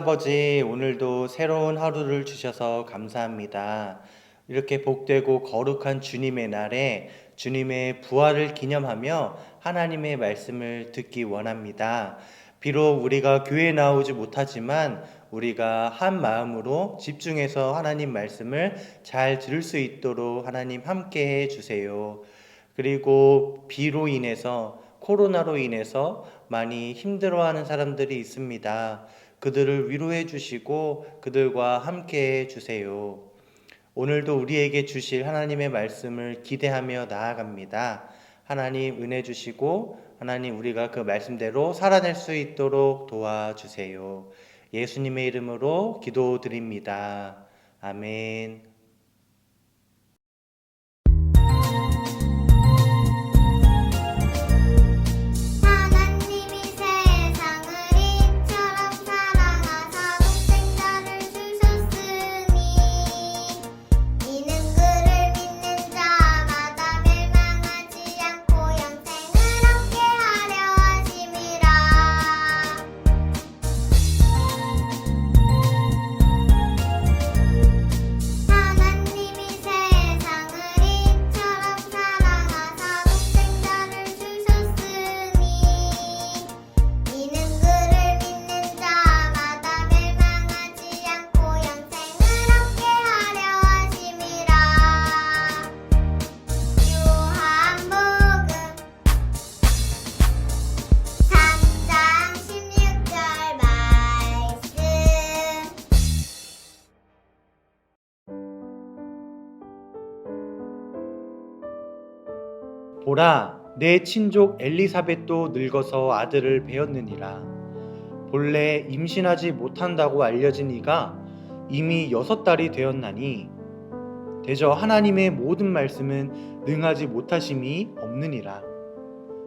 아버지, 오늘도 새로운 하루를 주셔서 감사합니다. 이렇게 복되고 거룩한 주님의 날에 주님의 부활을 기념하며 하나님의 말씀을 듣기 원합니다. 비록 우리가 교회에 나오지 못하지만 우리가 한 마음으로 집중해서 하나님 말씀을 잘 들을 수 있도록 하나님 함께 해 주세요. 그리고 비로 인해서 코로나로 인해서 많이 힘들어하는 사람들이 있습니다. 그들을 위로해 주시고 그들과 함께 해 주세요. 오늘도 우리에게 주실 하나님의 말씀을 기대하며 나아갑니다. 하나님 은혜 주시고 하나님 우리가 그 말씀대로 살아낼 수 있도록 도와주세요. 예수님의 이름으로 기도드립니다. 아멘. 보라, 내 친족 엘리사벳도 늙어서 아들을 배었느니라. 본래 임신하지 못한다고 알려진 이가 이미 여섯 달이 되었나니 대저 하나님의 모든 말씀은 능하지 못하심이 없느니라.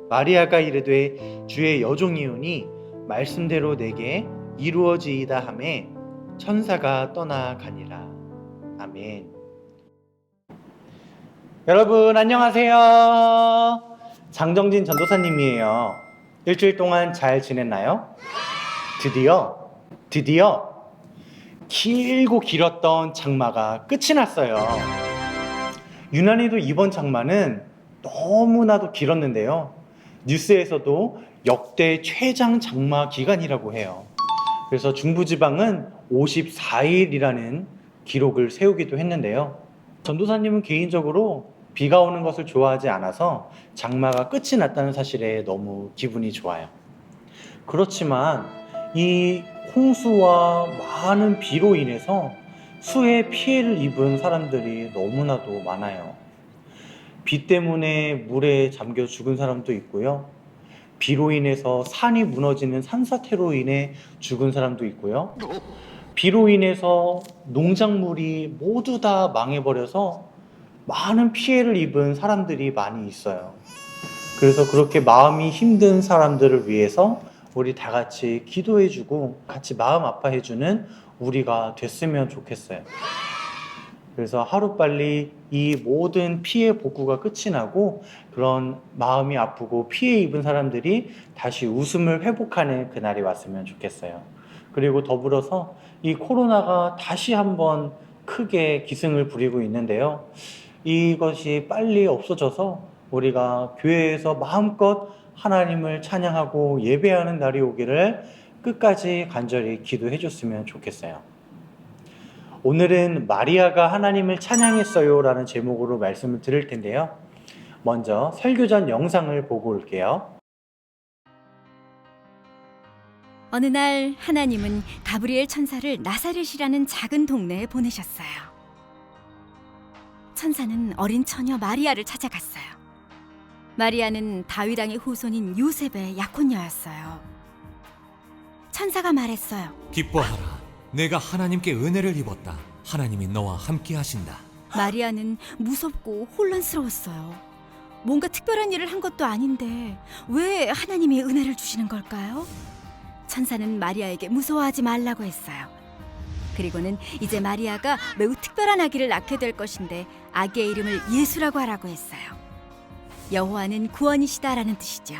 마리아가 이르되 주의 여종이오니 말씀대로 내게 이루어지이다 하매 천사가 떠나가니라. 아멘. 여러분 안녕하세요. 장정진 전도사님이에요. 일주일 동안 잘 지냈나요? 드디어 드디어 길고 길었던 장마가 끝이 났어요. 유난히도 이번 장마는 너무나도 길었는데요. 뉴스에서도 역대 최장 장마 기간이라고 해요. 그래서 중부지방은 54일이라는 기록을 세우기도 했는데요. 전도사님은 개인적으로 비가 오는 것을 좋아하지 않아서 장마가 끝이 났다는 사실에 너무 기분이 좋아요. 그렇지만 이 홍수와 많은 비로 인해서 수해 피해를 입은 사람들이 너무나도 많아요. 비 때문에 물에 잠겨 죽은 사람도 있고요. 비로 인해서 산이 무너지는 산사태로 인해 죽은 사람도 있고요. 비로 인해서 농작물이 모두 다 망해버려서 많은 피해를 입은 사람들이 많이 있어요. 그래서 그렇게 마음이 힘든 사람들을 위해서 우리 다 같이 기도해주고 같이 마음 아파해주는 우리가 됐으면 좋겠어요. 그래서 하루빨리 이 모든 피해 복구가 끝이 나고 그런 마음이 아프고 피해 입은 사람들이 다시 웃음을 회복하는 그날이 왔으면 좋겠어요. 그리고 더불어서 이 코로나가 다시 한번 크게 기승을 부리고 있는데요. 이것이 빨리 없어져서 우리가 교회에서 마음껏 하나님을 찬양하고 예배하는 날이 오기를 끝까지 간절히 기도해 줬으면 좋겠어요. 오늘은 마리아가 하나님을 찬양했어요 라는 제목으로 말씀을 드릴 텐데요. 먼저 설교 전 영상을 보고 올게요. 어느 날 하나님은 가브리엘 천사를 나사렛이라는 작은 동네에 보내셨어요. 천사는 어린 처녀 마리아를 찾아갔어요. 마리아는 다윗 왕의 후손인 요셉의 약혼녀였어요. 천사가 말했어요. 기뻐하라. 내가 하나님께 은혜를 입었다. 하나님이 너와 함께 하신다. 마리아는 무섭고 혼란스러웠어요. 뭔가 특별한 일을 한 것도 아닌데 왜 하나님이 은혜를 주시는 걸까요? 천사는 마리아에게 무서워하지 말라고 했어요. 그리고는 이제 마리아가 매우 특별한 아기를 낳게 될 것인데 아기의 이름을 예수라고 하라고 했어요. 여호와는 구원이시다라는 뜻이죠.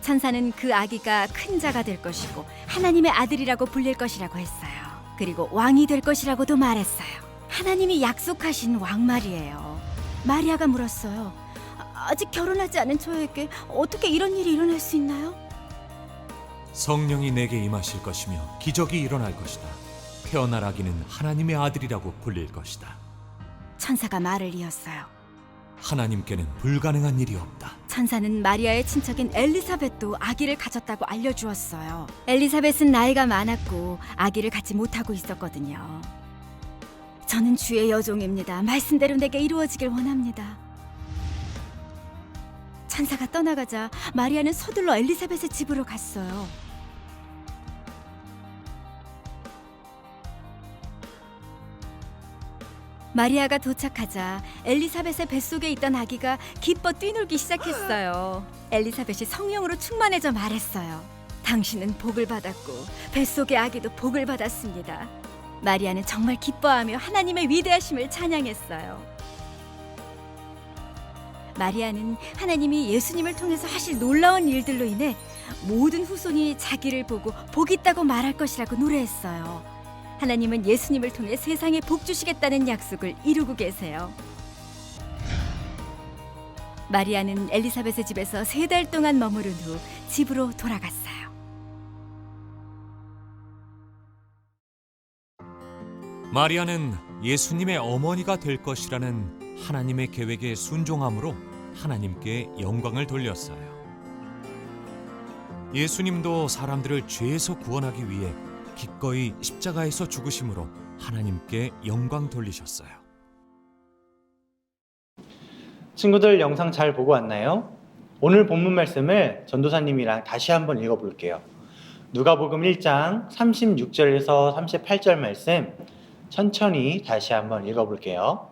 천사는 그 아기가 큰 자가 될 것이고 하나님의 아들이라고 불릴 것이라고 했어요. 그리고 왕이 될 것이라고도 말했어요. 하나님이 약속하신 왕 말이에요. 마리아가 물었어요. "아, 아직 결혼하지 않은 저에게 어떻게 이런 일이 일어날 수 있나요? 성령이 내게 임하실 것이며 기적이 일어날 것이다. 태어날 아기는 하나님의 아들이라고 불릴 것이다. 천사가 말을 이었어요. 하나님께는 불가능한 일이 없다. 천사는 마리아의 친척인 엘리사벳도 아기를 가졌다고 알려주었어요. 엘리사벳은 나이가 많았고 아기를 갖지 못하고 있었거든요. 저는 주의 여종입니다. 말씀대로 내게 이루어지길 원합니다. 천사가 떠나가자 마리아는 서둘러 엘리사벳의 집으로 갔어요. 마리아가 도착하자 엘리사벳의 뱃속에 있던 아기가 기뻐 뛰놀기 시작했어요. 엘리사벳이 성령으로 충만해져 말했어요. 당신은 복을 받았고 뱃속의 아기도 복을 받았습니다. 마리아는 정말 기뻐하며 하나님의 위대하심을 찬양했어요. 마리아는 하나님이 예수님을 통해서 하실 놀라운 일들로 인해 모든 후손이 자기를 보고 복 있다고 말할 것이라고 노래했어요. 하나님은 예수님을 통해 세상에 복 주시겠다는 약속을 이루고 계세요. 마리아는 엘리사벳의 집에서 세 달 동안 머무른 후 집으로 돌아갔어요. 마리아는 예수님의 어머니가 될 것이라는 하나님의 계획에 순종함으로 하나님께 영광을 돌렸어요. 예수님도 사람들을 죄에서 구원하기 위해 기꺼이 십자가에서 죽으심으로 하나님께 영광 돌리셨어요. 친구들 영상 잘 보고 왔나요? 오늘 본문 말씀을 전도사님이랑 다시 한번 읽어볼게요. 누가복음 1장 36절에서 38절 말씀 천천히 다시 한번 읽어볼게요.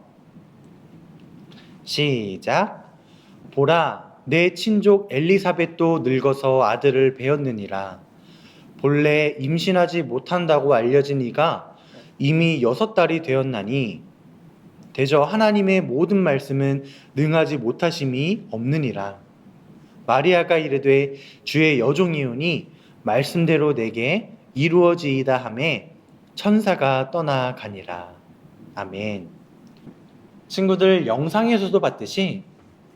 시작. 보라, 내 친족 엘리사벳도 늙어서 아들을 배었느니라. 본래 임신하지 못한다고 알려진 이가 이미 여섯 달이 되었나니 대저 하나님의 모든 말씀은 능하지 못하심이 없느니라. 마리아가 이르되 주의 여종이오니 말씀대로 내게 이루어지이다 하매 천사가 떠나가니라. 아멘. 친구들 영상에서도 봤듯이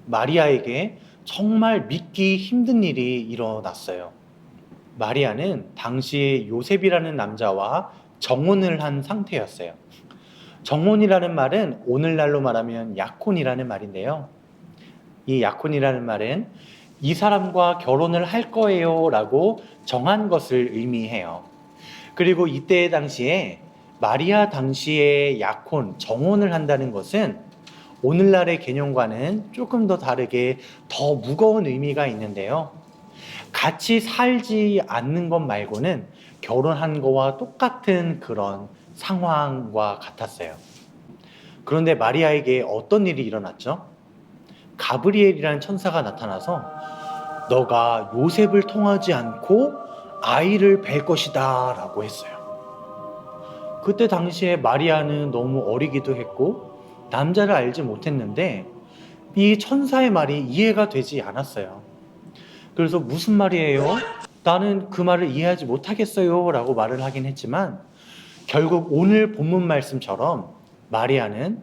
마리아에게 정말 믿기 힘든 일이 일어났어요. 마리아는 당시에 요셉이라는 남자와 정혼을 한 상태였어요. 정혼이라는 말은 오늘날로 말하면 약혼이라는 말인데요. 이 약혼이라는 말은 이 사람과 결혼을 할 거예요 라고 정한 것을 의미해요. 그리고 이때 당시에 마리아 당시에 약혼, 정혼을 한다는 것은 오늘날의 개념과는 조금 더 다르게 더 무거운 의미가 있는데요. 같이 살지 않는 것 말고는 결혼한 거와 똑같은 그런 상황과 같았어요. 그런데 마리아에게 어떤 일이 일어났죠? 가브리엘이라는 천사가 나타나서 너가 요셉을 통하지 않고 아이를 뵐 것이다 라고 했어요. 그때 당시에 마리아는 너무 어리기도 했고 남자를 알지 못했는데 이 천사의 말이 이해가 되지 않았어요. 그래서 무슨 말이에요? 나는 그 말을 이해하지 못하겠어요 라고 말을 하긴 했지만 결국 오늘 본문 말씀처럼 마리아는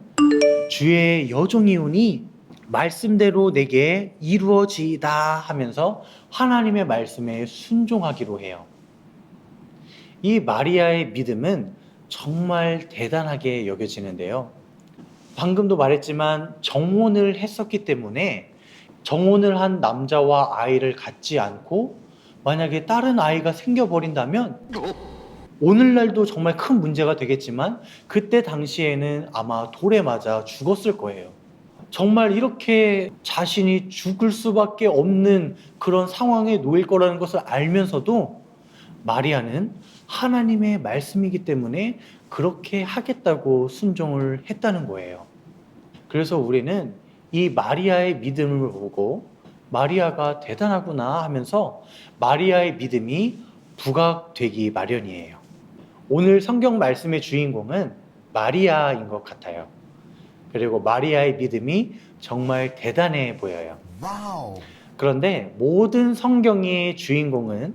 주의 여종이오니 말씀대로 내게 이루어지이다 하면서 하나님의 말씀에 순종하기로 해요. 이 마리아의 믿음은 정말 대단하게 여겨지는데요. 방금도 말했지만 정혼을 했었기 때문에 정혼을 한 남자와 아이를 갖지 않고 만약에 다른 아이가 생겨버린다면 오늘날도 정말 큰 문제가 되겠지만 그때 당시에는 아마 돌에 맞아 죽었을 거예요. 정말 이렇게 자신이 죽을 수밖에 없는 그런 상황에 놓일 거라는 것을 알면서도 마리아는 하나님의 말씀이기 때문에 그렇게 하겠다고 순종을 했다는 거예요. 그래서 우리는 이 마리아의 믿음을 보고 마리아가 대단하구나 하면서 마리아의 믿음이 부각되기 마련이에요. 오늘 성경 말씀의 주인공은 마리아인 것 같아요. 그리고 마리아의 믿음이 정말 대단해 보여요. 그런데 모든 성경의 주인공은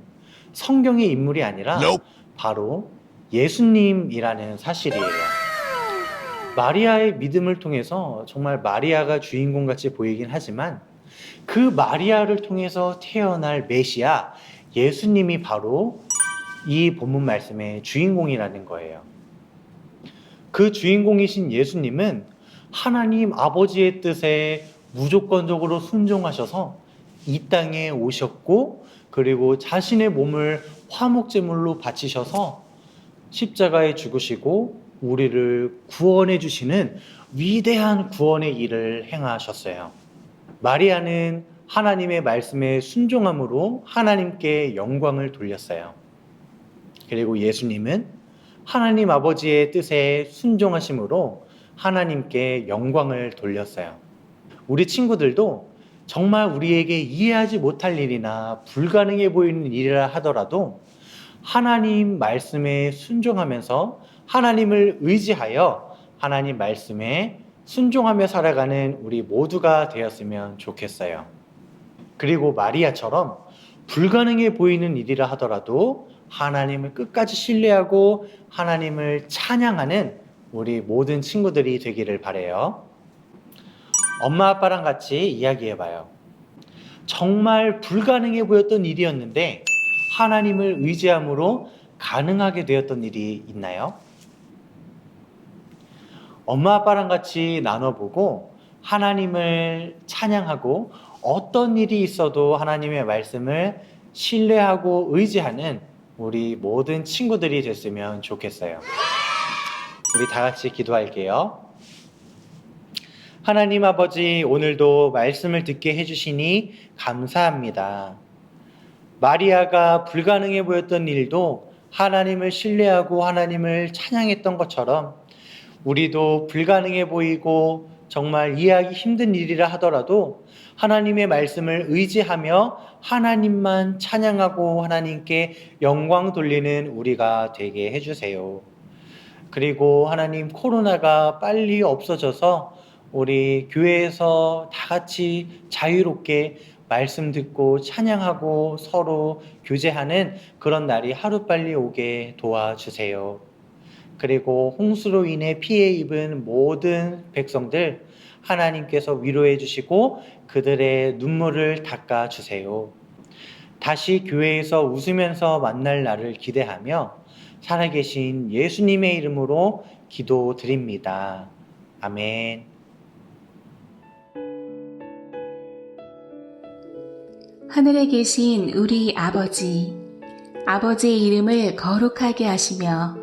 성경의 인물이 아니라 바로 예수님이라는 사실이에요. 마리아의 믿음을 통해서 정말 마리아가 주인공 같이 보이긴 하지만 그 마리아를 통해서 태어날 메시아 예수님이 바로 이 본문 말씀의 주인공이라는 거예요. 그 주인공이신 예수님은 하나님 아버지의 뜻에 무조건적으로 순종하셔서 이 땅에 오셨고 그리고 자신의 몸을 화목제물로 바치셔서 십자가에 죽으시고 우리를 구원해 주시는 위대한 구원의 일을 행하셨어요. 마리아는 하나님의 말씀에 순종함으로 하나님께 영광을 돌렸어요. 그리고 예수님은 하나님 아버지의 뜻에 순종하심으로 하나님께 영광을 돌렸어요. 우리 친구들도 정말 우리에게 이해하지 못할 일이나 불가능해 보이는 일이라 하더라도 하나님 말씀에 순종하면서 하나님을 의지하여 하나님 말씀에 순종하며 살아가는 우리 모두가 되었으면 좋겠어요. 그리고 마리아처럼 불가능해 보이는 일이라 하더라도 하나님을 끝까지 신뢰하고 하나님을 찬양하는 우리 모든 친구들이 되기를 바래요. 엄마 아빠랑 같이 이야기해 봐요. 정말 불가능해 보였던 일이었는데 하나님을 의지함으로 가능하게 되었던 일이 있나요? 엄마 아빠랑 같이 나눠보고 하나님을 찬양하고 어떤 일이 있어도 하나님의 말씀을 신뢰하고 의지하는 우리 모든 친구들이 됐으면 좋겠어요. 우리 다 같이 기도할게요. 하나님 아버지, 오늘도 말씀을 듣게 해주시니 감사합니다. 마리아가 불가능해 보였던 일도 하나님을 신뢰하고 하나님을 찬양했던 것처럼 우리도 불가능해 보이고 정말 이해하기 힘든 일이라 하더라도 하나님의 말씀을 의지하며 하나님만 찬양하고 하나님께 영광 돌리는 우리가 되게 해주세요. 그리고 하나님 코로나가 빨리 없어져서 우리 교회에서 다 같이 자유롭게 말씀 듣고 찬양하고 서로 교제하는 그런 날이 하루빨리 오게 도와주세요. 그리고 홍수로 인해 피해 입은 모든 백성들 하나님께서 위로해 주시고 그들의 눈물을 닦아 주세요. 다시 교회에서 웃으면서 만날 날을 기대하며 살아계신 예수님의 이름으로 기도드립니다. 아멘. 하늘에 계신 우리 아버지, 아버지의 이름을 거룩하게 하시며,